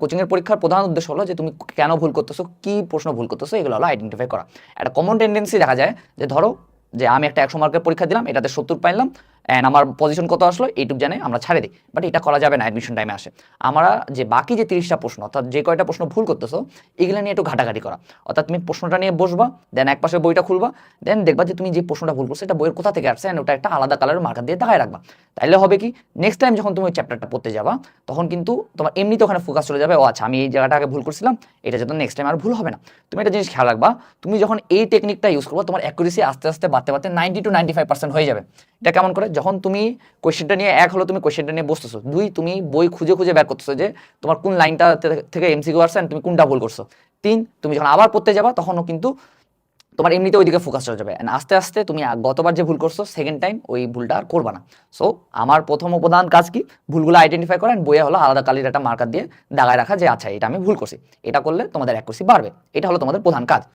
কোচিংয়ের পরীক্ষার প্রধান উদ্দেশ্য হলো যে তুমি কেন ভুল করতেছো, কি প্রশ্ন ভুল করতেছো, এগুলো হলো আইডেন্টিফাই করা। একটা কমন টেন্ডেন্সি দেখা যায় যে ধরো যে আমি একটা একশো মার্কের পরীক্ষা দিলাম, এটাতে সত্তর পাইলাম অ্যান্ড আমার পজিশন কত আসলো? এইটুক জানে, আমরা ছাড়ে দিই। বাট এটা করা যাবে না অ্যাডমিশন টাইমে আসে। আমরা যে বাকি যে তিরিশটা প্রশ্ন, অর্থাৎ যে কয়টা প্রশ্ন ভুল করতেছো, এগুলো নিয়ে একটু ঘাটাঘাটি করা। অর্থাৎ তুমি প্রশ্নটা নিয়ে বসবা দেন এক পাশে বইটা খুলবা দেন দেখবা যে তুমি যে প্রশ্নটা ভুল করছ, এটা বইয়ের কোথা থেকে আসছে অ্যান্ড ওটা একটা আলাদা কালারের মার্কার দিয়ে দাগায় রাখবা। তাইলে হবে কি নেক্সট টাইম যখন তুমি ওই চ্যাপ্টারটা পড়তে যাবা, তখন কিন্তু তোমার এমনিতে ওখানে ফোকাস চলে যাবে, ও আচ্ছা আমি এই জায়গাটা আগে ভুল করছিলাম, এটা যাতে নেক্সট টাইম আর ভুল হবে না। তুমি একটা জিনিস খেয়াল রাখবা, তুমি যখন এই টেকনিকটা ইউজ করব, তোমার অ্যাকুরেসি আস্তে আস্তে বাড়তে বাড়তে ninety two ninety five percent হয়ে যাবে। এটা কেমন করে? যখন তুমি কোয়েশ্চেনটা নিয়ে এক হলো তুমি কোয়েশ্চেনটা নিয়ে বসতেছো, দুই তুমি বই খুঁজে খুঁজে বের করতেছো যে তোমার কোন লাইনটা থেকে এমসিকিউ আসছে তুমি কোনটা ভুল করছ। তিন, তুমি যখন আবার পড়তে যাবা, তখনও কিন্তু তোমার এমনিতে ওইদিকে ফোকাস চলে যাবে। And আস্তে আস্তে তুমি গতবার যে ভুল করছ সেকেন্ড টাইম ওই ভুলটা আর করবা না। সো আমার প্রথম প্রধান কাজ কি? ভুলগুলো আইডেন্টিফাই করা and বইয়ে হলো আলাদা কালির একটা মার্কার দিয়ে দাগায় রাখা যে আচ্ছা এটা আমি ভুল করছি। এটা করলে তোমাদের এক অ্যাকুরেসি বাড়বে। এটা হলো তোমাদের প্রধান কাজ।